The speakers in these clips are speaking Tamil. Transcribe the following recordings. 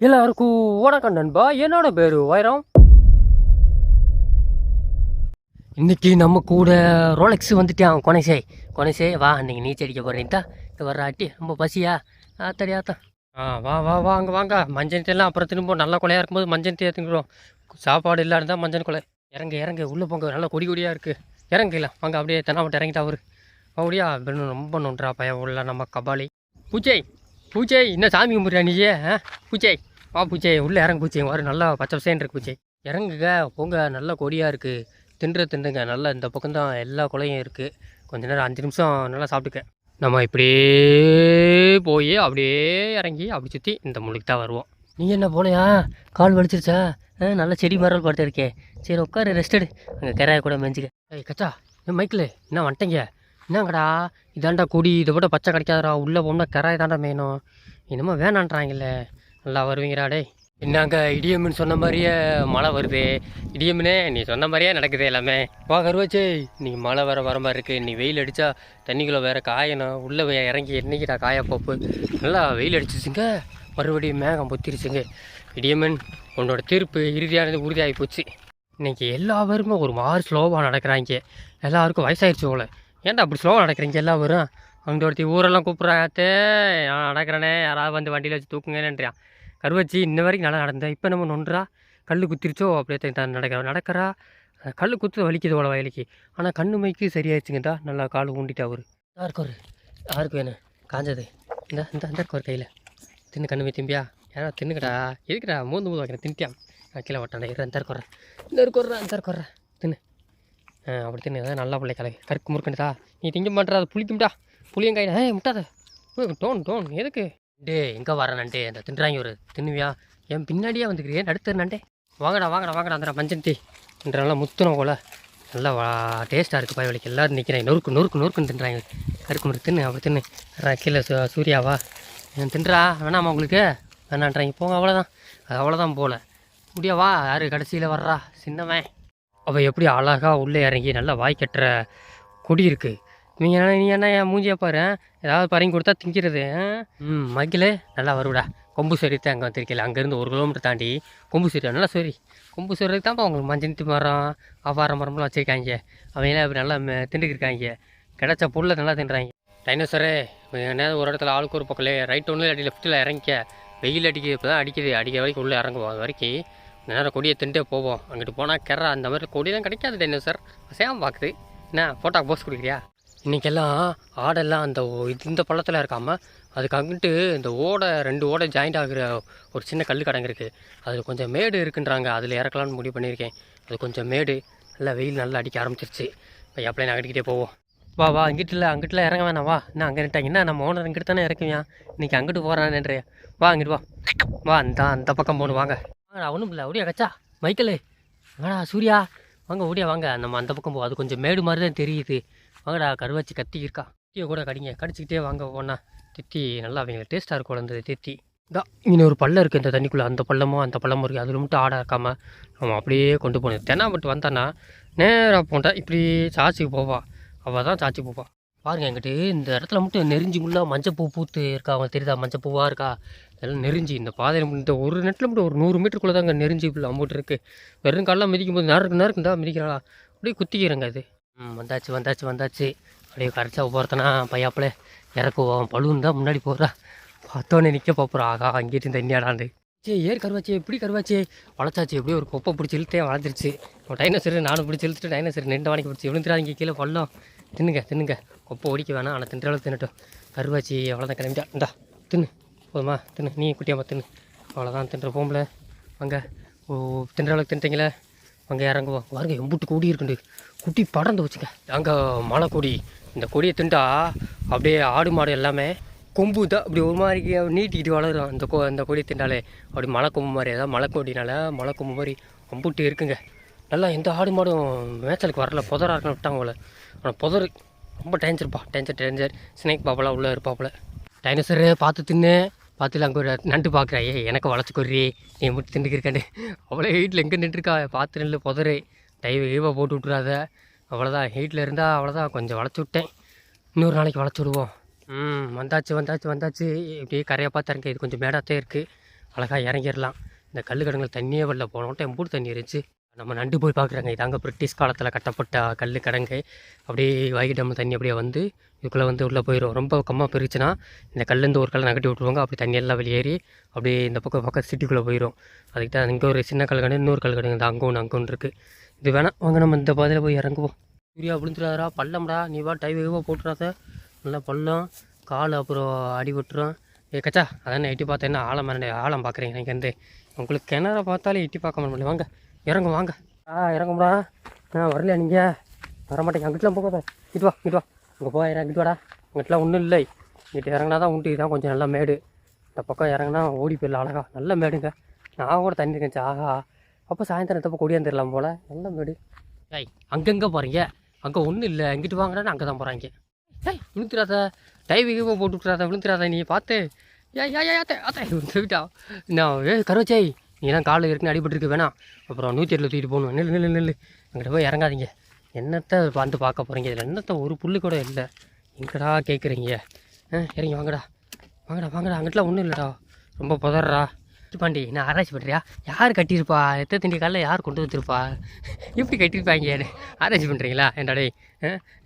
எல்லாருக்கும் வணக்கம் நண்பா. என்னோட பேர் வைரம். இன்னைக்கு நம்ம கூட ரோலெக்ஸ் வந்துட்டான் கொனைசே. கொனைசே வா இன்னைக்கு நீச்சல் அடிக்க போறேன்ட்டா இது வர்ற ஆட்டி ரொம்ப பசியா? ஆத்தடி ஆத்தா. ஆ வா வா வாங்க வாங்க. மஞ்சள் தேலாம் அப்புறம் திரும்ப நல்லா கொலையாக இருக்கும்போது மஞ்சள் தே சாப்பாடு இல்லாத மஞ்சள் கொலை. இறங்க இறங்க. உள்ளே போங்க. நல்லா கொடி கொடியாக இருக்குது இறங்கல வாங்க அப்படியே தென்னாமட்டு இறங்கிட்டா அவரு. அப்படியா. பெண்ணு ரொம்ப நொன்றா பையன் உள்ள நம்ம கபாலி. பூச்சை பூச்சை என்ன சாமி கும்பிட்றா நீயே ஆ? பூச்சை வா பூச்சை உள்ளே இறங்கு பூச்சை வாரு நல்லா பச்சை பசேன் இருக்கு பூச்சை இறங்குங்க போங்க நல்ல கொடியாக இருக்குது தின்ற தின்றுங்க நல்லா இந்த பக்கம் தான் எல்லா குலையும் இருக்குது கொஞ்ச நேரம் அஞ்சு நிமிஷம் நல்லா சாப்பிட்டுக்க. நம்ம இப்படியே போய் அப்படியே இறங்கி அப்படி சுற்றி இந்த முழுக்கு தான் வருவோம். நீ என்ன போலையா? கால் வலிச்சிருச்சா? ஆ நல்ல செடி மரம் படுத்து இருக்கே. சரி உட்காரு ரெஸ்டடு அங்கே கரையை கூட மெஞ்சிக்க. ஏய் கச்சா ஏன் மைக்கில் என்ன வந்துட்டீங்க? என்னங்கடா? இதாண்டா கொடி இதை விட பச்சை கிடைக்காதடா. உள்ளே போனால் கரையை தாண்டா மேனும் என்னமோ வேணான்றாங்கல்ல நல்லா வருவீங்கடா டேய். என்னங்க இடியம்னு சொன்ன மாதிரியே மழை வருது. இடியம்னே நீ சொன்ன மாதிரியே நடக்குது எல்லாமே. வா கருவாச்சே. நீ மழை வர வர மாதிரி இருக்குது நீ வெயில் அடித்தா தண்ணிக்குள்ளே வேறு காயணும் உள்ளே இறங்கி என்னைக்குடா காய போப்பு நல்லா வெயில் அடிச்சிச்சுங்க. மறுபடியும் மேகம் பொத்திருச்சுங்க. இடியம்மன் உன்னோட தீர்ப்பு இறுதியானது உறுதியாகி போச்சு. இன்றைக்கி எல்லாருமே ஒரு மாதிரி ஸ்லோவாக நடக்கிறாங்க. எல்லாருக்கும் வயசாகிடுச்சு போல. ஏன்டா அப்படி ஸ்லோவாக நடக்கிறீங்க எல்லாரும்? அந்த ஒருத்தி ஊரெல்லாம் கூப்பிட்றாத்தே நான் நடக்கிறேனே. யாராவது வந்து வண்டியில் வச்சு தூக்குங்கன்றான் கருவச்சி இன்ன வரைக்கும் நல்லா நடந்தேன் இப்போ நம்ம நொன்றா கல் குத்திருச்சோ அப்படியே தான் நடக்கிறா. நடக்கிறா கல் குத்து வலிக்குது ஓட வயலுக்கு. ஆனால் கண்ணு மைக்கு சரியாயிடுச்சுங்கடா. நல்லா கால் ஊண்டிட்டா ஒரு யாருக்கு ஒரு யாருக்கு வேணும் காஞ்சது. இந்த இந்த இந்த ஒரு கையில். தின்னு கண்ணு மை திம்பியா? யாரா தின்னுக்கடா. எதுக்குடா? மூந்து மூந்து வைக்கிறேன் தின்ட்டியா கீழே வட்டாண்டா இரு இந்த இருக்கிறேன் இந்த இருக்கிறேன் இந்த இருக்கிறேன் தின்னு. ஆ அப்படி தின்னு. ஏதாவது நல்லா பிள்ளை கலகு. கருக்கு முறுக்குண்டா நீ திங்க மாட்டா அது புளிக்கும்டா. புளியங்காய் ஏ முட்டாத. Tone tone. எதுக்கு? டே எங்கே வர நண்டே? அந்த தின்றாங்க ஒரு தின்னுவியா? என் பின்னாடியே வந்துக்கிறியே? நடுத்தர் நண்டே. வாங்கடா வாங்கடா வாங்கடா அந்த மஞ்சள் டீ. நல்லா முத்துன போல. நல்லா வா டேஸ்ட்டாக இருக்குது பயவளிக்கு எல்லோரும் நிற்கிறேன் நொறுக்கு நொறுக்கு நொறுக்குன்னு தின்றாங்க கருக்கு முறுக்கு தின்னு அப்படி தின்னு. கீழே சூ சூர்யாவா ஏன் தின்றா? வேணாமா உங்களுக்கு? வேணான்றாங்க. போங்க அவ்வளோதான் அது அவ்வளோதான் போகல முடியா வா. யார் கடைசியில் வர்றா? சின்னவன். அவள் எப்படி அழகாக உள்ளே இறங்கி நல்லா வாய் கட்டுற கொடி இருக்குது நீ என்ன நீ என்ன என் மூஞ்சியை பாரு. ஏதாவது பறங்கி கொடுத்தா திங்கிறது? ம். மகிழ நல்லா வருவிடா கொம்பு சொரித்தான் அங்கே வந்திருக்கல. அங்கேருந்து ஒரு கிலோமீட்டர் தாண்டி கொம்பு சொரி நல்லா சொரி கொம்பு சொரிக்கு தான்ப்பா உங்களுக்கு மஞ்சந்தி மரம் அவ்வார மரம்லாம் வச்சுருக்காங்க. அவங்களாம் இப்படி நல்லா திண்டுக்கிருக்காங்க கிடைச்ச புல்லை நல்லா தின்றாங்க டைனோசரே என்ன ஒரு இடத்துல ஆளுக்கு ஒரு பக்கத்துல ரைட் ஒன்று அடி லெஃப்ட்டில் இறங்கிக்க வெயில் அடிக்குது இப்போ தான் அடிக்குது. அடிக்கிற வரைக்கும் உள்ளே இறங்குவோம் அது வரைக்கும் நேரம் கொடியை தின்ட்டே போவோம். அங்கிட்டு போனால் கெரா அந்த மாதிரி கொடியெல்லாம் கிடைக்காது டைனோசர் சேம் பார்க்குது என்ன ஃபோட்டோ போஸ்ட் கொடுக்குறியா? இன்றைக்கெல்லாம் ஆடெல்லாம் அந்த ஓ- இது இந்த பள்ளத்தில் இருக்காமல் அதுக்கு அங்கிட்டு இந்த ஓடை ரெண்டு ஓடை ஜாயிண்ட் ஆகிற ஒரு சின்ன கல் கடங்கு இருக்குது அதில் கொஞ்சம் மேடு இருக்குன்றாங்க. அதில் இறக்கலாம்னு முடிவு பண்ணியிருக்கேன். அது கொஞ்சம் மேடு. நல்லா வெயில் நல்லா அடிக்க ஆரம்பிச்சிருச்சு. இப்போ எப்படியே நகட்டிக்கிட்டே போவோம். வா வா இங்கிட்டு இல்லை அங்கிட்டுலாம் இறங்க வேணாம். வா. என்ன அங்கே நிட்டாங்கன்னா நம்ம ஓனர் இங்கிட்டு தானே இறக்குவியா? இன்றைக்கி அங்கிட்டு போகிறான்ன்றே வா அங்கிட்டு வா. வா அந்த அந்த பக்கம் போகணும். வாங்க. வாங்கடா ஒன்றும் இல்லை. ஒடியா கச்சா. மைக்கேலு. வாடா சூர்யா. வாங்க ஓடியா வாங்க. நம்ம அந்த பக்கம் போ. அது கொஞ்சம் மேடு மாதிரி தான் தெரியுது. வாங்கடா கருவாச்சி கத்தி இருக்கா திட்டியை கூட கடிங்க. கடிச்சிக்கிட்டே வாங்க ஒன்றா தித்தி நல்லா அவங்க டேஸ்ட்டாக இருக்கும் அந்த தித்தி. இதா இங்கே ஒரு பள்ளம் இருக்குது இந்த தண்ணிக்குள்ளே. அந்த பள்ளமும் அந்த பள்ளமும் இருக்குது அதில் மட்டும் ஆடாக இருக்காமல் நம்ம அப்படியே கொண்டு போகணும் தென்னாப்பட்டு வந்தானா நேராக போட்டா இப்படி சாச்சிக்கு போவா. அவள் தான் சாச்சி போவா. பாருங்க என்கிட்ட இந்த இடத்துல மட்டும் நெறிஞ்சி முள்ளா மஞ்சப்பூ பூத்து இருக்கா அவங்க தெரியுதா? மஞ்சள் பூவாக இருக்கா? எல்லாம் நெறிஞ்சி இந்த பாதையில் இந்த ஒரு நெட்டில் மட்டும் ஒரு நூறு மீட்டருக்குள்ளே தாங்க நெறிஞ்சி இப்படி அம்பூட்டு இருக்குது வெறும் காலெலாம் மிதிக்கும் போது நேரம் நேரம் தான் மிதிக்கிறாளா? அப்படியே குத்திக்கிறேங்க அது. ம் வந்தாச்சு வந்தாச்சு வந்தாச்சு. அப்படியே கரைச்சா போகிறதுனா பையாப்பில் இறக்குவோம் பழுன்னு தான் முன்னாடி போகிறா பார்த்தோன்னே நிற்க பார்ப்புறா ஆகா அங்கேயும் இந்த சே ஏர் கருவாச்சி எப்படி கருவாச்சி? வளர்ச்சாச்சு எப்படியோ ஒரு கொப்பை பிடிச்சி இழுத்தே வளர்ந்துருச்சு. டைனோசர் நானும் பிடிச்சி இழுத்துட்டு டைனோசர் நின்று வாங்கி பிடிச்சி விழுந்துடாதீங்க கீழே பள்ளம் தின்னுங்க தின்னுங்க. கொப்பை ஒடிக்க வேணாம் ஆனால் தின்ற அளவுக்கு தின்னட்டும். கருவாச்சி அவ்வளோதான் கிளம்பிட்டா. இந்தா தின்னு. போதுமா தின்னு. நீ குட்டியாம்மா தின்னு. அவ்வளோதான் தின்ற போம்பல வாங்க. ஓ தின்ற அளவுக்கு தின்ட்டீங்களே? அங்கே இறங்குவோம் பாருங்க எம்புட்டு கொடி இருக்குண்டு. குட்டி படர்ந்து வச்சுங்க அங்கே மலை கொடி. இந்த கொடியை திண்டா அப்படியே ஆடு மாடு எல்லாமே கொம்பு தான் அப்படி ஒரு மாதிரி நீட்டிக்கிட்டு வளரும் அந்த கொ அந்த கொடியை திண்டாலே அப்படி மலை கொம்பு மாதிரி ஏதாவது மலை கொடினால மலை கொம்பு மாதிரி அம்புட்டு இருக்குங்க. நல்லா எந்த ஆடு மாடும் மேய்ச்சலுக்கு வரல. புதராக இருக்குன்னு விட்டாங்க போல. ஆனால் புதர் ரொம்ப டேஞ்சர்ப்பா டேஞ்சர் டேஞ்சர் ஸ்னேக் பாப்பெல்லாம் உள்ளே இருப்பாப்புல. டைனோசரு பார்த்து தின்னு. பார்த்துல அங்கே ஒரு நண்டு பார்க்குறா ஏ எனக்கு வளர்ச்சி கொர்றி நீ மட்டும் திண்டுக்கிருக்காண்டு அவ்வளோ ஹீட்டில் எங்கே நின்றுருக்கா? பார்த்து நெல் புதரு. டைவ் ஈவாக போட்டு விட்றாத அவ்வளோதான் ஹீட்டில் இருந்தால் அவ்வளோதான் கொஞ்சம் வளச்சி விட்டேன். இன்னொரு நாளைக்கு வளச்சி விடுவோம். ம் வந்தாச்சு வந்தாச்சு வந்தாச்சு. இப்படியே கரையை பார்த்தாருங்க இது கொஞ்சம் மேடாத்தே இருக்குது அழகாக இறங்கிடலாம். இந்த கல் கடங்களை தண்ணியே வரல. போனோம் டைம் தண்ணி இருந்துச்சு. நம்ம நண்டு போய் பார்க்குறாங்க. இதாங்க பிரிட்டிஷ் காலத்தில் கட்டப்பட்ட கல் கடங்கு அப்படியே வாய்க்கு டேமில் தண்ணி அப்படியே வந்து இதுக்குள்ளே வந்து உள்ளே போயிடும் ரொம்ப கம்மாக பிரிச்சுன்னா இந்த கல்லேருந்து ஒரு கல்லை நகட்டி விட்ருவாங்க அப்படி தண்ணியெல்லாம் வெளியேறி அப்படியே இந்த பக்கம் பக்கம் சிட்டிக்குள்ளே போயிடும் அதுக்கு தான் இங்கே ஒரு சின்ன கல் கடை இன்னொரு கல் கடங்கு இந்த அங்கே ஒன்று அங்கே ஒன்று இருக்குது இது வேணாம். வாங்க நம்ம இந்த பாதையில் போய் இறங்குவோம். சூர்யா விழுந்துடாதா பள்ளம்டா. நீ வா டை வேகமாக போட்டுறாத. நல்லா பள்ளம். கால் அப்புறம் அடி விட்டுரும் ஏ கச்சா அதான் எட்டி பார்த்தேன்னா என்ன ஆழம் மரண ஆழம் பார்க்குறீங்க எனக்கு வந்து உங்களுக்கு கிணற பார்த்தாலே எட்டி பார்க்க முடியல. வாங்க. இறங்கும் வாங்க. ஆ இறங்கும்டா. ஆ வரலையா நீங்கள் வரமாட்டேங்க. அங்கிட்டலாம் போகாத இட்டு வா இட்டு வா. அங்கே போய் இறங்கிட்டு வாடா. அங்கிட்டலாம் ஒன்றும் இல்லை. இங்கிட்ட இறங்கினா தான் உண்டு இதான் கொஞ்சம் நல்லா மேடு. இந்த பக்கம் இறங்கினா ஓடி போயிடலாம் அழகா. நல்ல மேடுங்க. நான் கூட தண்ணி இருக்கேன் ஆஹா அப்போ சாயந்தரம் தப்போ கொடியாந்துடலாம் போல்? நல்ல மேடு. ஏய் அங்கங்கே போகிறீங்க அங்கே ஒன்றும் இல்லை. இங்கிட்டு வாங்கினா அங்கே தான் போகிறாங்க ஏய் விழுந்துடாத. டைவிங்க போட்டு விட்டுறாத விழுந்துடாத. நீ பார்த்து ஏ ஏ ஏ அத்தை அத்தை. விட்டுவிட்டா நான் ஏ கருவச்சை நீலாம் காலில் இருக்குன்னு அடிபட்டுருக்கு வேணாம் அப்புறம் நூற்றி எட்டில் தூக்கிட்டு போகணும். நில்லு நில்லு நில்லு. அங்கிட்ட போய் இறங்காதீங்க. என்னத்தை வந்து பார்க்க போகிறீங்க இதில் என்னத்த ஒரு புல்லு கூட இல்லை. எங்கடா கேட்குறீங்க ஆ இறங்கி வாங்கடா. வாங்கடா வாங்கடா. அங்கிட்டலாம் ஒன்றும் இல்லைடா. ரொம்ப புதறா பாண்டி நான் ஆராய்ச்சி பண்ணுறியா யார் கட்டியிருப்பா? எத்தனை தண்டி காலில் யார் கொண்டு வந்திருப்பா? எப்படி கட்டியிருப்பாங்க ஆராய்ச்சி பண்ணுறீங்களா டேய்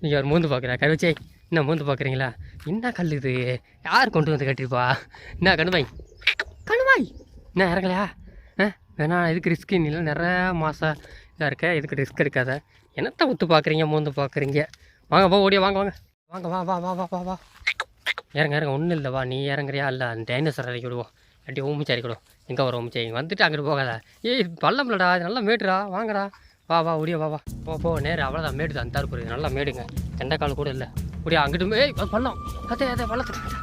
நீங்கள் ஒரு மூந்து பார்க்குறா கருவச்சே என்ன மூந்து பார்க்குறீங்களா என்ன கல் இது? யார் கொண்டு வந்து கட்டியிருப்பா? என்ன கணுவாய் கணுவாய் என்ன இறங்கலையா? வேணா இதுக்கு ரிஸ்க் இல்லை. நிறைய மாதம் இதாக இருக்க இதுக்கு ரிஸ்க் இருக்காத என்னத்தை ஒத்து பார்க்குறீங்க மூந்து பார்க்குறீங்க வாங்க போ ஓடியா வாங்க வாங்க. வாங்க வா வா வா வா வா வா. இறங்க இறங்க ஒன்றும் இல்லை வா. நீ இறங்குறியா? இல்லை அந்த டைனோசர் இறக்கி விடுவோம். அப்படி ஊமிச்சு இறக்கி விடுவோம் எங்கே வரும் ஊமிச்சு இங்கே வந்துட்டு அங்கிட்டு போகாத. ஏய் இது பள்ளம் இல்லடா இது நல்லா மேடுடா. வாங்கடா. வா வா ஒடியா வா வா. போ போ நேரம் அவ்வளோதான் மேடு தான் தருப்பு நல்லா மேடுங்க. கெண்டைக்கால் கூட இல்லை. ஒடியா அங்கிட்டு ஏய் பள்ளம். அதே அதே பள்ளத்துக்கு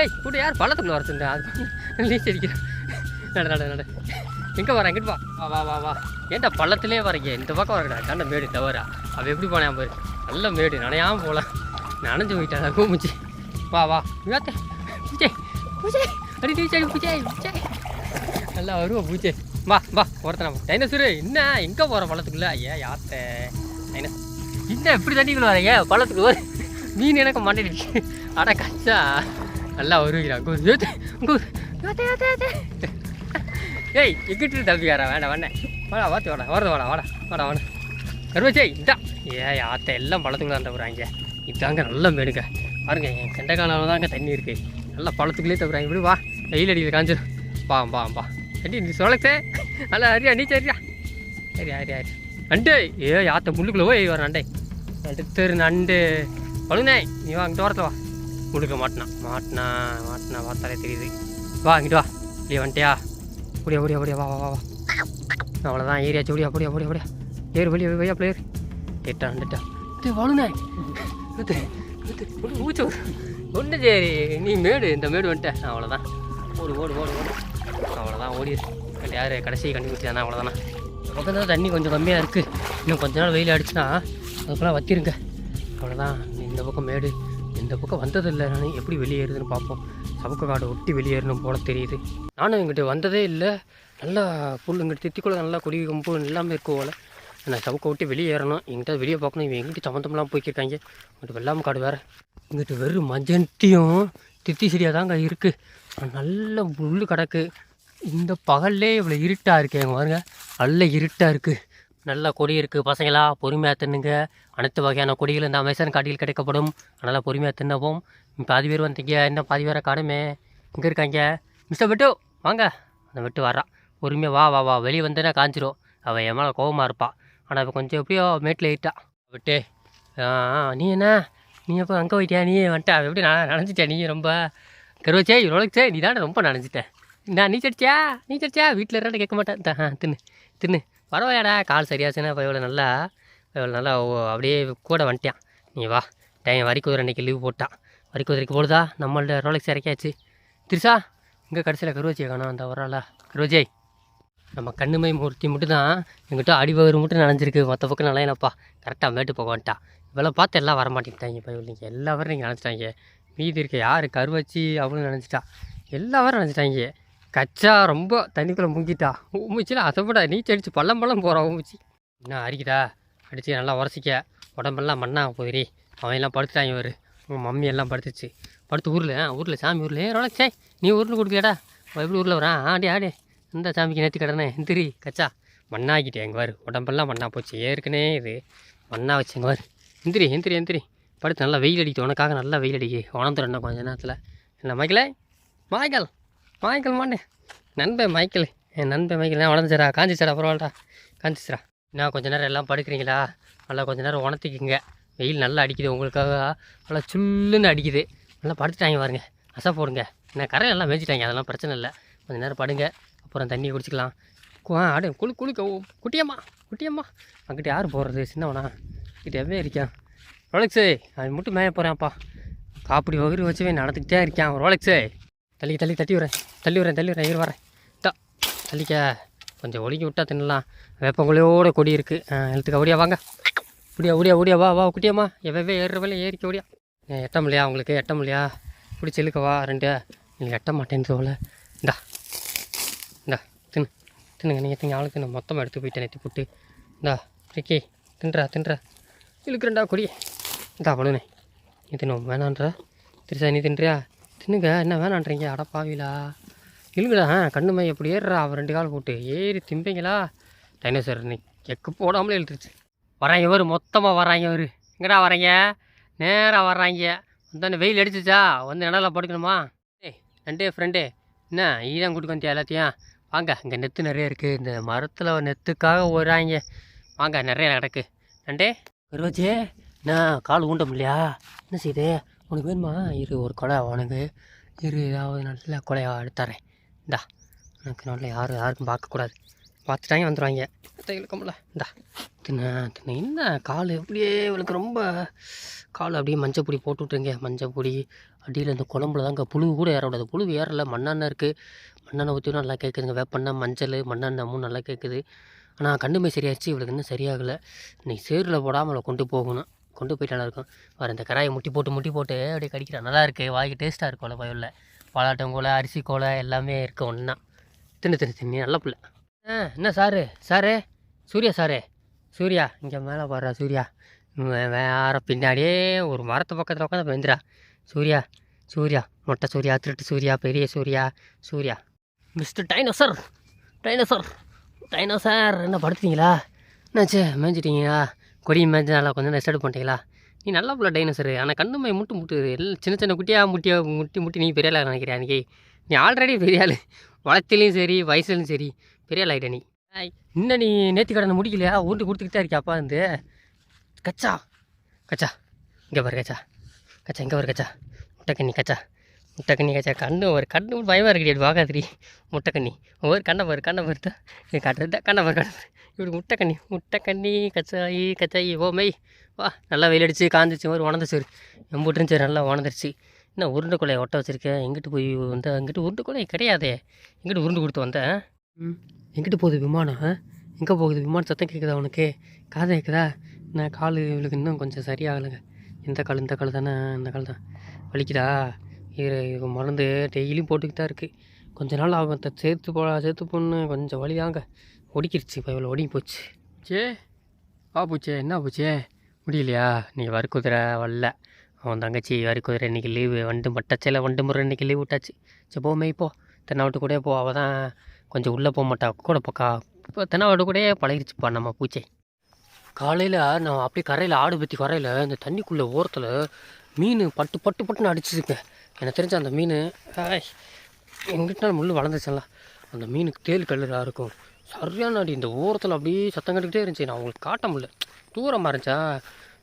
ஏய் இப்படி யார் பள்ளத்துக்குள்ள வரச்சுண்டா? அது நீ சரிக்கிறேன் நட நட நட. எங்கே வரேன் எங்கிட்டு வா வா வா வா வா. ஏன்டா பள்ளத்திலே வரீங்க இந்த பக்கம் வரக்கடா கண்ட மேடு தவறா. அவள் எப்படி போனேன் பாரு. நல்ல மேடு. நனையாமல் போகலாம் நனைஞ்சு போயிட்டா. கூமிச்சு வா வா. வியாத்தே பூச்சே பூச்சே அடி நீ பூச்சே பூச்சே நல்லா வருவா பூச்சே வா வா. ஒருத்தன டைனோசரு என்ன? எங்கே போகிற பள்ளத்துக்குள்ளே? ஐயா யாத்தே. டைனஸ். என்ன எப்படி தண்ணிக்குள்ள வரீங்க பள்ளத்துக்கு ஒரு மீன் எனக்கு மாட்டிடுச்சு அட கச்சா. நல்லா வருவீங்களா கூறு ஏத்து ஏய் எங்கிட்டு தம்பிக்காரா வேண்டாம் வேண்டாம் வாடா வாத்தி வாடா வரது வாடா வாடா வாடா வாடா. கருவச்சே இதான் ஏ ஆத்த எல்லாம் பழத்துக்குள்ள தவிராங்க இதாங்க நல்ல மேடுங்க. பாருங்க என் கெண்டைக்கானால தாங்க தண்ணி இருக்கு. நல்லா பழத்துக்குள்ளே தவிராங்க இப்படி வா வெயில் அடிக்குது காஞ்சிடும் பா பா பா அடி நீ சொல்லச்சே நல்லா அரியா நீ சரியா சரி அரி அரி. நண்டு. ஏ ஆத்த முள்ளுக்குள்ள போய் வர நண்டை. அடுத்தரு நண்டு. பழுனே நீ வா அங்கிட்ட வரத்துல வா. முழுக்க மாட்டினா மாட்டினா மாட்டினா பார்த்தாலே தெரியுது. வா இங்கிட்டு வா. இல்லையா வந்துட்டியா? ஓடியா ஓடியா ஓடியா வா வா வா அவ்வளோதான் ஏரியாச்சு ஓடியா ஓடியா ஓடியா ஓடியா. ஏறு வெளியே வையா பிளேயர் கேட்டா வந்துட்டா இது ஊச்சு ஒன்று சரி. நீ மேடு இந்த மேடு வந்துட்ட. அவ்வளோதான் ஓடு ஓடு ஓடு ஓடு. அவ்வளோதான் ஓடிடு யார்? கடைசியை கண்டுபிடிச்சானா அவ்வளோதானா இந்த தான் தண்ணி கொஞ்சம் கம்மியாக இருக்குது இன்னும் கொஞ்ச நாள் வெயில் அடிச்சுன்னா அதுக்கெல்லாம் வத்திருங்க. அவ்வளோதான் இந்த பக்கம் மேடு. இந்த பக்கம் வந்ததில்லை நான். எப்படி வெளியேறுதுன்னு பார்ப்போம். சவுக்க காடை ஒட்டி வெளியேறணும் போல தெரியுது. நானும் இங்கிட்ட வந்ததே இல்லை. நல்லா புல் இங்கிட்டு தித்திக்குள்ள நல்லா குடி கொம்பு எல்லாமே இருக்கும் போல. நான் சவுக்க விட்டு வெளியேறணும். எங்கிட்ட வெளியே பார்க்கணும். இவன் எங்கிட்ட சம்மந்தம்லாம் போய்க்கிருக்காங்க. இங்கிட்ட வெள்ளாம காடு வேறு. இங்கிட்டு வெறும் மஞ்சத்தையும் தித்தி செடியாக தாங்க இருக்குது நல்ல புல் கிடக்கு. இந்த பகல்லே இவ்வளோ இருட்டாக இருக்கு பாருங்க. நல்ல இருட்டாக இருக்குது நல்ல கொடி இருக்குது பசங்களா பொறுமையாக தின்னுங்க. அனைத்து வகையான கொடிகள் இந்த அமேசான் காட்டில் கிடைக்கப்படும். அதனால் பொறுமையாக தின்னவும். பாதி பேர் வந்தீங்க இன்னும் பாதி பேரை காணுமே? இங்கே இருக்காங்க. மிஸ்டர் வெட்டு வாங்க. அந்த வெட்டு வர்றான் பொறுமையாக வா வா வா. வெளியே வந்தேன்னா காஞ்சிரும். அவள் என் மேலே கோபமாக இருப்பாள் ஆனால் இப்போ கொஞ்சம் எப்படியோ மேட்டில் ஏறிட்டா. விட்டு. நீ என்ன? நீ எப்போ அங்கே போயிட்டியா? நீ வந்துட்டா. அவ எப்படி நான் நினச்சிட்டேன் நீ ரொம்ப கருவச்சே இவ்வளோச்சே நீ தானே ரொம்ப நினச்சிட்டேன் நான் நீ சடிச்சா நீ சடிச்சா வீட்டில் இருந்தா கேட்க மாட்டேன். தின்னு தின்னு. பரவாயில்லடா கால் சரியாச்சுன்னா இப்போ இவ்வளோ நல்லா இவ்வளோ நல்லா ஓ, அப்படியே கூட வந்துட்டான். நீ வா டைம் வரி குதிரை அன்றைக்கி லீவ் போட்டான். வரி குதிரைக்கு போடுதா நம்மள்ட்ட ரோலக்ஸ் இறக்கியாச்சு. திருசா இங்கே கடைசியில் கருவச்சியை காணும் அந்த வராளா கருவஜை நம்ம கண்ணுமை மூர்த்தி மட்டும் தான் எங்கிட்ட அடிபவர் மட்டும் நினைஞ்சிருக்கு. மற்ற பக்கம் நிலையனப்பா கரெக்டாக மேட்டு போக வந்துட்டா. இவ்வளோ பார்த்து எல்லாம் வர மாட்டேங்கிட்டாங்க இப்போ இவங்க எல்லாரும் நீங்கள் நினச்சிட்டாங்க மீதி இருக்க யார்? கருவச்சி அவளும் நினச்சிட்டா எல்லாரும் நினச்சிட்டாங்க கச்சா ரொம்ப தண்ணிக்குள்ளே முங்கிட்டா. ஊமிச்சில அதை விட நீச்சல் அடித்து பள்ளம் பள்ளம் போகிறா ஊமிச்சி. என்ன அரிக்குதா? அடித்து நல்லா உரசிக்க. உடம்பெல்லாம் மண்ணாக போயிரி அவன் எல்லாம் படுத்துட்டாங்க இவர் உங்கள் மம்மி எல்லாம் படுத்துச்சு. படுத்து ஊரில் ஊரில் சாமி ஊரில் ஏ ரோலக்ஸே நீ ஊரில் கொடுக்கலடா எப்படி ஊரில் வரான்? ஆடி ஆடி. இந்த சாமிக்கு நேற்று கடனே எந்திரி கச்சா. மண்ணாக்கிட்டே எங்க வாரு உடம்பெல்லாம் மண்ணாக போச்சு. ஏற்கனவே இது மண்ணாக வச்சு எங்க வாரு எந்திரி எந்திரி எந்திரி. படுத்து நல்லா வெயில் அடிக்குது. உனக்காக நல்லா வெயில் அடிக்கு உணர்ந்துடும் கொஞ்சம் நேரத்தில். என்ன மைக்கலே மைக்கேல் மைக்கேல் மாண்டே நண்பன் மைக்கேல். என் நண்பன் மைக்கேல் நான் உடஞ்சிரா காஞ்சிச்சரா பரவாயில்லடா. காஞ்சிச்சரா என்ன கொஞ்ச நேரம் எல்லாம் படுக்கிறீங்களா? நல்லா கொஞ்ச நேரம் உணர்த்திக்கிங்க. வெயில் நல்லா அடிக்குது உங்களுக்காக. நல்லா சுல்லுன்னு அடிக்குது. நல்லா படுத்துட்டாங்க பாருங்க. அசை போடுங்க. என்ன கரையெல்லாம் மேய்ச்சிட்டாங்க அதெல்லாம் பிரச்சனை இல்லை. கொஞ்ச நேரம் படுங்க. அப்புறம் தண்ணியை குடிச்சிக்கலாம். ஆடு குளு குளிக்க குட்டியம்மா குட்டியம்மா. அங்கிட்ட யார் போடுறது சின்னவனா? கிட்டே இருக்கான்? ரோலக்ஸு அவன் மட்டும் மேய போகிறான்ப்பா காப்பிடி வகுறி வச்சுவே நடந்துக்கிட்டே இருக்கான். ரோலக்ஸு. தள்ளி தள்ளி தட்டி வரேன் தள்ளி விடுறேன் தள்ளி வரேன் இரு வரேன். தா தள்ளிக்க. கொஞ்சம் ஒழுங்கி விட்டா தின்னலாம். வேப்பங்குழியோட கொடி இருக்குது எழுத்துக்க ஓடியா வாங்க. ஓடியா ஓடியா ஓடியா வா வா குட்டியம்மா. எவ்வளோ ஏறுற வேலை ஏறிக்க ஓடியா. எட்டம் இல்லையா உங்களுக்கு? எட்டம் இல்லையா? பிடிச்சி இழுக்க வா ரெண்டு. நீங்கள் எட்ட மாட்டேன்னு சொல்லலை இந்தா. இந்தா தின்னு. தின்னுங்க நீங்கள் திங்க ஆளுக்கு நான் மொத்தமாக எடுத்து போயிட்டேன் நேற்று புட்டு. இந்தா ரிக்கி தின்றா தின்றா. இழுக்கிறேன்டா கொடி இந்தா பழுனே நீ தின்னும் வேணான்றா. திருசா நீ தின்றியா? தின்னுங்க என்ன வேணான்றீங்க? அட பாவிலா இழுங்கடா. கண்ணு எப்படி ஏறுறா. அவன் ரெண்டு கால் போட்டு ஏறி திம்பிங்களா? டைனோசர் நீ எக்கு போடாமலே இழுத்துருச்சு. வராங்க இவர். மொத்தமாக வராங்க இவர். எங்கடா வராங்க? நேராக வர்றாங்க வந்தோடனே வெயில் அடிச்சிச்சா? வந்து நிழலில் படுக்கணுமா? ஏய் நண்டே ஃப்ரெண்டே என்ன ஈதான் கூட்டு வந்தியா எல்லாத்தையும்? வாங்க இங்கே நெத்து நிறைய இருக்குது இந்த மரத்தில் நெத்துக்காக வராங்க வாங்க நிறைய கிடக்கு. நண்டே கருவாச்சே என்ன கால் ஊண்ட முடியலையா? என்ன செய்யுது உனக்கு வேணுமா? இரு ஒரு கொலை உனக்கு. இரு ஏதாவது நல்ல கொலையா எடுத்தாரேன் இந்தா. எனக்கு நல்ல யாரும் யாருக்கும் பார்க்கக்கூடாது பார்த்துட்டாங்க வந்துடுவாங்க இழுக்கமுல. இந்தா. தின்ன தின்ன. என்ன? கால் எப்படியே இவளுக்கு ரொம்ப கால் அப்படியே மஞ்சள் பொடி போட்டு விட்ருங்க மஞ்சள் பொடி அடியில் இந்த குழம்புல தாங்க புழு கூட ஏற விடாது. புழு ஏறல. மண்ணெண்ணெய் இருக்குது மண்ணெண்ணெய் ஊற்றியும் நல்லா கேட்குதுங்க. வேப்பெண்ணெய் மஞ்சள் மண்ணெண்ணெய் மூணு நல்லா கேட்குது. ஆனால் கண்டுமை சரியாச்சு இவளுக்கு இன்னும் சரியாகலை. இன்னைக்கு சேரில் போடாமல் அவளை கொண்டு போகணும். கொண்டு போயிட்டு நல்லாயிருக்கும் வேறு இந்த கராயை முட்டி போட்டு முட்டி போட்டு அப்படியே கடிக்கிறா நல்லா இருக்குது வாய்க்கு டேஸ்ட்டாக இருக்கும்ல பயவில் பாலாட்டம் கோலை அரிசி கோலை எல்லாமே இருக்குது ஒன்றா தின்னு தின்னு தின்னு. நல்ல பிள்ளை. ஆ என்ன sir? Sir? Surya sir? Surya இங்கே மேலே பாடுறா சூர்யா. வே- வேற பின்னாடியே ஒரு மரத்து பக்கத்தில் உட்காந்து வந்துடா சூர்யா சூர்யா மொட்டை சூர்யா திருட்டு சூர்யா பெரிய Surya Surya. Mister dinosaur dinosaur dinosaur என்ன படுத்துட்டீங்களா? என்னாச்சு? மேய்ஞ்சிட்டீங்களா கொடி மேய்ஞ்சு நல்லா கொஞ்சம் ரெஸ்ட் பண்ணிட்டீங்களா நீ நல்லா புள்ள டைனோசர் ஆனால் கண்ணு மை முட்டு முட்டு எல்லாம் சின்ன சின்ன குட்டியாக முட்டியா முட்டி முட்டி நீ பெரிய ஆள் நினைக்கிறியா அன்றைக்கி நீ ஆல்ரெடி பெரிய ஆள். வளத்திலையும் சரி வயசுலையும் சரி பெரிய ஆள் ஆகிட்ட நீ இன்னும் நீ நேற்று கடனை முடிக்கலையா? ஊண்டு கொடுத்துக்கிட்டே இருக்கியா அப்பா வந்து? கச்சா. கச்சா. இங்கே பாரு கச்சா. கச்சா இங்கே பாரு கச்சா. முட்டைக்கண்ணி கச்சா. முட்டைக்கண்ணி கச்சா கண்ணு ஒரு கண்ணு பயமாக இருக்குது பார்க்காதிரி முட்டைக்கண்ணி. ஒரு கண்ணை பாரு கண்ணை பாரு தான் கண்ணை பாரு கண்ணை இப்படி முட்டைக்கண்ணி முட்டைக்கண்ணி கச்சாயி கச்சாயி ஓ மெய் வா நல்லா வெயில் அடிச்சு காஞ்சிச்சு ஒரு உணர்ந்துச்சு எம்பூட்டுன்னு சரி நல்லா உணர்ந்துருச்சு. என்ன உருண்டை கொலையை ஒட்ட வச்சுருக்கேன்? எங்கிட்டு போய் வந்த எங்கிட்ட உருண்டை கொலை கிடையாதே. எங்கிட்ட உருண்டு கொடுத்து வந்தேன் எங்கிட்டு போகுது விமானம் எங்கே போகுது? விமானம் சத்தம் கேட்குதா உனக்கு? காது கேட்குதா நான் கால் இவளுக்கு இன்னும் கொஞ்சம் சரியாகலைங்க. இந்த கால் இந்த கால் தானே இந்த கால் தான். வலிக்குதா? இது மருந்து டெய்லியும் போட்டுக்கிட்டு தான் இருக்குது கொஞ்ச நாள் அவன் த- சேர்த்து போ சேர்த்து பொண்ணு கொஞ்சம் வழிதாங்க ஒடிக்கிருச்சு இப்போ இவ்வளோ ஒடுங்கி போச்சு. சே ஆ போச்சே என்ன போச்சே? முடியலையா? நீ வறுக்குதிரை வரல. அவன் தங்கச்சி வறுக்குதிரை இன்றைக்கி லீவு வண்டு மட்டச்சில வண்டு முறை இன்றைக்கி லீவ் விட்டாச்சு. சரி போ மேய் தென்னாவட்டு கூட போ. அவள் தான் கொஞ்சம் உள்ளே போக மாட்டா. கூட பக்கா. இப்போ தென்னாவட்டு கூட பழகிருச்சுப்பா நம்ம பூச்சை. காலையில் நான் அப்படியே கரையில் ஆடு பற்றி கரையில் இந்த தண்ணிக்குள்ளே ஓரத்தில் மீன் பட்டு பட்டு பட்டுன்னு அடிச்சிருக்கேன். எனக்கு தெரிஞ்ச அந்த மீன் ஆய், எங்கிட்ட முள் வளர்ந்துச்சுல்ல அந்த மீனுக்கு தேல் கல்லுறாக இருக்கும். சரியான அடி இந்த ஓரத்தில் அப்படியே சத்தம் கட்டுக்கிட்டே இருந்துச்சு. நான் உங்களுக்கு காட்ட முடியல. தூரமாக இருந்துச்சா?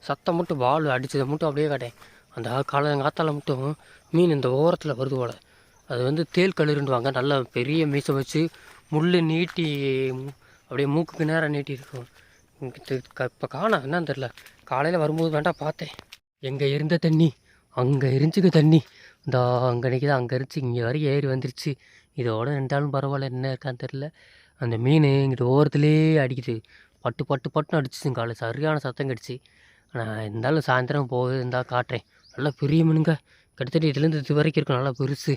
சத்தம் மட்டும் வால் அடிச்சதை மட்டும் அப்படியே காட்டேன். அந்த காலங்காத்தால் மட்டும் மீன் இந்த ஓரத்தில் வருது போல. அது வந்து தேல் கழுருண்டுவாங்க நல்லா பெரிய மீசை வச்சு முள் நீட்டி அப்படியே மூக்குக்கு நேரம் நீட்டி இருக்கும். இப்போ காணோம் என்னன்னு தெரில காலையில் வரும்போது வேண்டாம் பார்த்தேன். எங்கே இருந்த தண்ணி அங்கே இருந்துச்சுக்கு தண்ணி. இந்த அங்கே நிற்கிது அங்கே இருந்துச்சு இங்கே வரைக்கும் ஏறி வந்துருச்சு. இதோட ரெண்டாலும் பரவாயில்ல என்ன இருக்கான்னு தெரில அந்த மீன் இங்கிட்ட ஓரத்துலேயே அடிக்குது. பட்டு பட்டு பட்டுன்னு அடிச்சுச்சு காலை சரியான சத்தம் கிடச்சி. நான் இருந்தாலும் சாயந்தரம் போகுது இருந்தால் காட்டுறேன். நல்லா பெரிய மீனுங்க. கிட்டத்தட்ட இதுலேருந்து இது வரைக்கும் இருக்கும் நல்லா பெருசு.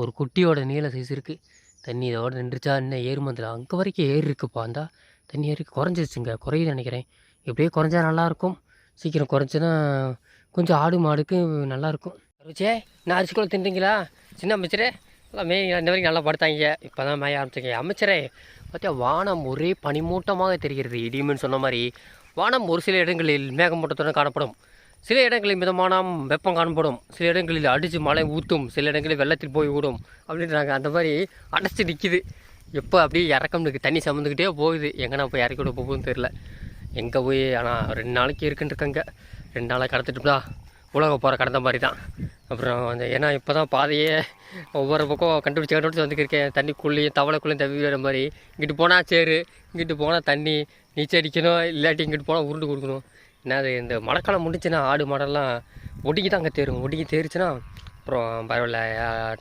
ஒரு குட்டியோட நீள சைஸ் இருக்குது தண்ணி இதோட நின்றுச்சா இன்னும் ஏறுமந்தில் அங்கே வரைக்கும் ஏறி இருக்குப்பா அந்த தண்ணி ஏறி குறைஞ்சிருச்சுங்க. குறையுது நினைக்கிறேன். இப்படியே குறைஞ்சா நல்லாயிருக்கும் சீக்கிரம் குறைஞ்சுன்னா கொஞ்சம் ஆடு மாடுக்கு நல்லாயிருக்கும் ருச்சே நான் அரிசி கூட தின்றீங்களா சின்ன அமைச்சரே எல்லாம் மே இந்த வரைக்கும் நல்லா படுத்தாங்க. இப்போ தான் மேய ஆரம்பிச்சிங்க அமைச்சரே பார்த்தா வானம் ஒரே பனிமூட்டமாக தெரிகிறது இடியும்னு சொன்ன மாதிரி. வானம் ஒரு சில இடங்களில் மேகமூட்டத்துடன் காணப்படும். சில இடங்களில் மிதமான வெப்பம் காணப்படும். சில இடங்களில் அடித்து மழை ஊற்றும் சில இடங்களில் வெள்ளத்தில் போய் விடும் அப்படின்றாங்க. அந்த மாதிரி அடைச்சி நிற்கிது எப்போ அப்படியே இறக்கம் இருக்குது தண்ணி சமந்துக்கிட்டே போகுது. எங்கன்னா போய் இறக்கி விட போகுதுன்னு தெரில எங்கே போய் ஆனால் ரெண்டு நாளைக்கு இருக்குன்னு இருக்காங்க. ரெண்டு நாளாக கடத்திட்டுப்பா. உலக போகிற கடந்த மாதிரி தான் அப்புறம் அந்த ஏன்னா இப்போ தான் பாதையே ஒவ்வொரு பக்கம் கண்டுபிடிச்சி கண்டுபிடிச்சி வந்துருக்கேன் தண்ணிக்குள்ளேயும் தவளைக்குள்ளேயும் தவி வர மாதிரி. இங்கிட்டு போனால் சேரு இங்கிட்டு போனால் தண்ணி நீச்சல் அடிக்கணும் இல்லாட்டி இங்கிட்டு போனால் உருண்டு கொடுக்கணும். என்ன அது இந்த மழைக்காலம் முடிஞ்சுன்னா ஆடு மாடெல்லாம் ஒடுக்கி தான் அங்கே தேரும். ஒடுக்கி தேரிச்சுன்னா அப்புறம் பரவாயில்ல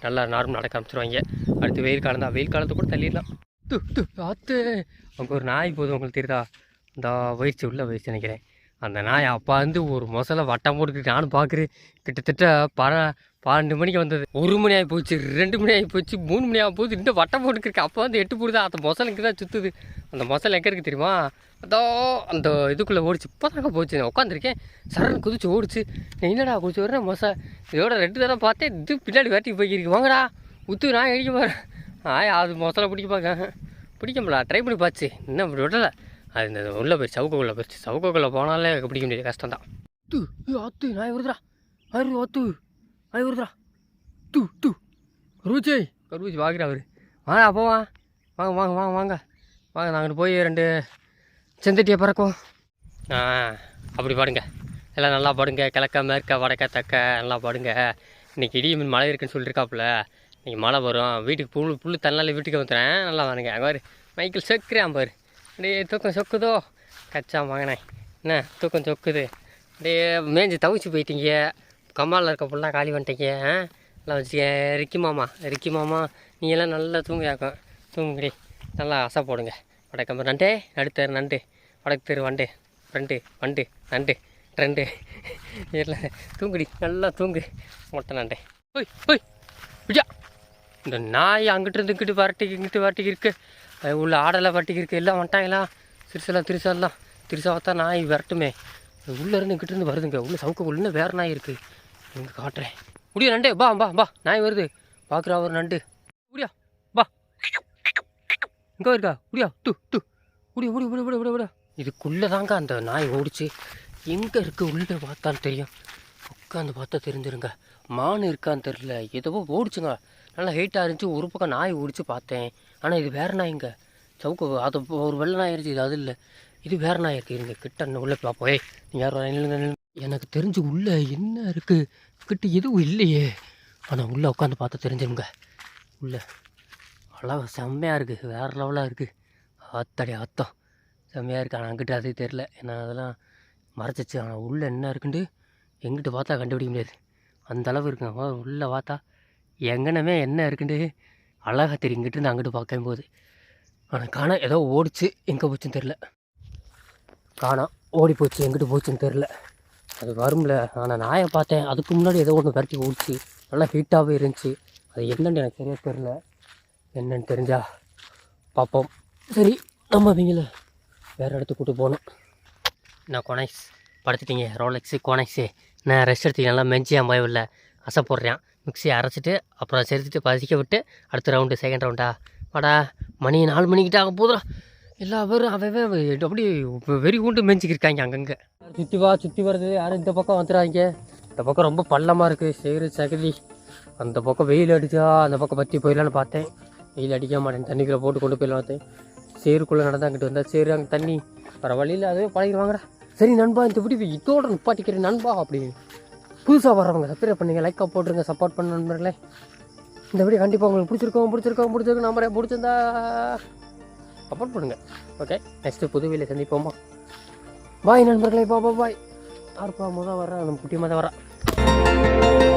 நல்லா நார்மல் நடக்க ஆரம்பிச்சிருவாங்க. அடுத்து வெயில் காலம் தான். வெயில் காலத்தை கூட தள்ளிடலாம். து து ஆத்து அங்கே ஒரு நாய் போதும் உங்களுக்கு தெரியுதா? இந்த வயிற்று உள்ள வயிற்று நினைக்கிறேன். அந்த நாய் அப்பா வந்து ஒரு மொசலை வட்டம் போட்டுக்கிட்டு நானும் பார்க்குறேன் கிட்டத்தட்ட பர பன்னெண்டு மணிக்கு வந்தது. ஒரு மணி ஆகி போச்சு ரெண்டு மணி ஆகி போச்சு மூணு மணி ஆகி போச்சு இன்னும் வட்டம் போட்டுக்கிருக்கு அப்போ வந்து எட்டு போடுதா அந்த மொசல் இங்கே தான் சுற்றுது அந்த மொசல் எங்கே இருக்குது தெரியுமா? அதோ அந்த இதுக்குள்ளே ஓடிச்சு. இப்போ தாங்க போச்சு. நான் உட்காந்துருக்கேன் சரண் குதிச்சு ஓடிச்சு. நான் என்னடா குதிச்சு வரேன் மொசை? இதோட ரெண்டு தடவை பார்த்தேன். இது பின்னாடி வேட்டிக்கு போய்க்கிருக்கு. வாங்கடா. உத்து நான் அடிக்க போகிறேன் ஆயா அது மொசலை பிடிக்க பார்க்க பிடிக்க ட்ரை பண்ணி பார்த்து. இன்னும் அப்படி விடலை. அது இந்த உள்ளே போயிடுச்சு சவுக்குள்ளே போயிடுச்சு சவுக்குள்ளே போனாலே பிடிக்க முடியாது. கஷ்டம் தான் தூ ஆத்து நாய் வருதுடா ஆயிரம் ஆத்து. நாய் வருதுடா தூ தூ. கருவூச்சி. கருவூச்சி வாங்குறா அவரு. வாங்க போவா வாங்க வாங்க வாங்க வாங்க. வாங்க நாங்கள் போய் ரெண்டு செந்தட்டியை பறக்கும். ஆ அப்படி பாடுங்க. எல்லாம் நல்லா பாடுங்க. கிழக்க மேற்க வடக்க தக்க நல்லா பாடுங்க. இன்னைக்கு இடியும் மழை இருக்குன்னு சொல்லியிருக்காப்புல இன்னைக்கு மழை வரும். வீட்டுக்கு புல் புல் தன்னால வீட்டுக்கு வந்துடுறேன். நல்லா வாங்க அங்கே பாரு. மைக்கிள் சொக்குறான் பாரு. அப்படியே தூக்கம் சொக்குதோ கச்சா வாங்கினேன் என்ன தூக்கம் சொக்குது அப்படியே மேஞ்சு தவிச்சு போயிட்டீங்க கம்மாவில் இருக்க ஃபுல்லாக காலி பண்ணிட்டீங்க ஆ எல்லாம் வச்சுக்க ரிக்கி மாமா ரிக்கி மாமா நீங்களாம் நல்லா தூங்கியாக்கும் தூங்குடி நல்லா அசை போடுங்க வடக்கம்பு நண்டே நடுத்தர் நண்டு வடக்கு தெரு வண்டு ரெண்டு வண்டு நண்டு ரெண்டு இல்லை தூங்குடி நல்லா தூங்கு மொட்டை நண்டே ஓய் ஓய் விஜயா இந்த நாய் அங்கிட்டு இருந்து இங்கிட்டு வரட்டிக்கு இங்கிட்டு வரட்டிக்கு இருக்கு அது உள்ள ஆடலை வரட்டிக்கு இருக்கு எல்லாம் வந்துட்டாங்களா திருசெல்லாம். திருசாலாம் திருசாவத்தான் நாய் விரட்டுமே. உள்ளே இருந்து கிட்ட இருந்து வருதுங்க. உள்ள சவுக்கு உள்ள வேறு நாய் இருக்கு. இங்கே காட்டுறேன். முடியா நண்டே? பா பா பா நாய் வருது. பார்க்குறா ஒரு நண்டு. முடியா? பா இங்கே இருக்கா? முடியா? டு டு முடியும் முடியும் முடியும் முடியும் முடியும் இதுக்குள்ளே தாங்க அந்த நாய் ஓடிச்சு. எங்கே இருக்குது உள்ளே பார்த்தான்னு தெரியும். உட்காந்து பார்த்தா தெரிஞ்சிருங்க. மான் இருக்கான்னு தெரில ஏதோ ஓடிச்சுங்க. நல்லா ஹைட்டாக இருந்துச்சு. ஒரு பக்கம் நாய் ஓடிச்சு பார்த்தேன். ஆனால் இது வேறு நாய்ங்க. சவுக்கு அது ஒரு வெள்ளை நாய் இருந்துச்சு. இது அது இல்லை. இது வேறு நாய் இருக்குது இருங்க கிட்ட உள்ளே பார்ப்போம். ஏய் யாரும் எனக்கு தெரிஞ்சு உள்ளே என்ன இருக்குது கிட்ட எதுவும் இல்லையே. ஆனால் உள்ளே உட்காந்து பார்த்தா தெரிஞ்சிருங்க. உள்ளே. அழகா செம்மையாக இருக்குது வேறு லெவலாக இருக்குது ஆத்தாடி ஆத்தம் செம்மையாக இருக்குது ஆனால் அங்கிட்ட அதே தெரில ஏன்னா அதெல்லாம் மறைச்சிச்சு. ஆனால் உள்ளே என்ன இருக்குன்ட்டு எங்கிட்டு பார்த்தா கண்டுபிடிக்க முடியாது. அந்த அளவு இருக்குங்க. உள்ளே பார்த்தா எங்கனமே என்ன இருக்குன்ட்டு அழகாக தெரியும். இங்கிட்டு அங்கிட்டு பார்க்கும் போது ஆனால் காணா ஏதோ ஓடிச்சு. எங்கே போச்சுன்னு தெரில காணா ஓடி போச்சு. எங்கிட்டு போச்சுன்னு தெரில அது வரும்ல. ஆனால் நாயை பார்த்தேன்? அதுக்கு முன்னாடி ஏதோ ஒன்று விரட்டி ஓடிச்சு. நல்லா ஹீட்டாகவே இருந்துச்சு. அது என்னன்னு எனக்கு சரியாக தெரில என்னன்னு தெரிஞ்சா பார்ப்போம். சரி நம்ம அவங்கள வேறு இடத்துக்கு கூப்பிட்டு போகணும். நான் கொனைஸ் படுத்துட்டீங்க. ரோலெக்ஸு கொனைஸு நான் ரெஸ்ட் எடுத்து நல்லா மெஞ்சியான் பயவில்லை அசை போடுறேன். மிக்ஸியை அரைச்சிட்டு அப்புறம் செலுத்திட்டு பசிக்க விட்டு அடுத்த ரவுண்டு செகண்ட் ரவுண்டா வாடா மணி நாலு மணிக்கிட்ட ஆக போதுடா எல்லா பேரும் அவன் அப்படி வெறி கூண்டு மெஞ்சிக்கிருக்காங்க அங்கங்கே. சுற்றி வா சுற்றி வருது யாரும் இந்த பக்கம் வந்துடுறாங்க இந்த பக்கம் ரொம்ப பள்ளமாக இருக்குது சேரு சகதி. அந்த பக்கம் வெயில் அடிச்சா அந்த பக்கம் பற்றி போயிடலான்னு பார்த்தேன். வெயில் அடிக்க மாட்டேன். தண்ணிக்குள்ளே போட்டு கொண்டு போயிடலாம் பார்த்தேன். சேருக்குள்ளே நடந்தாங்கிட்டு வந்தால் சேரு அங்கே தண்ணி. வர வழியில் அதுவே பழகிடுவாங்கடா. சரி நண்பா இந்த வீடியோ இதோட நிப்பாட்டிக்கிறேன் நண்பா அப்படின்னு. புதுசாக வர்றவங்க சப்ஸ்கிரைப் பண்ணுங்க லைக்காக போட்டுருங்க சப்போர்ட் பண்ண நண்பர்களே. இந்த வீடியோ கண்டிப்பாக உங்களுக்கு பிடிச்சிருக்கோம் பிடிச்சிருக்கோம் பிடிச்சிருக்கோம் நம்பரே பிடிச்சிருந்தா சப்போர்ட் பண்ணுங்க. ஓகே நெக்ஸ்ட்டு புது வீடியோ சந்திப்போமா? பாய் நண்பர்களே பா பாய் யாருப்பா முதல் வர்றா? நம்ம குட்டியமாக தான் வரேன்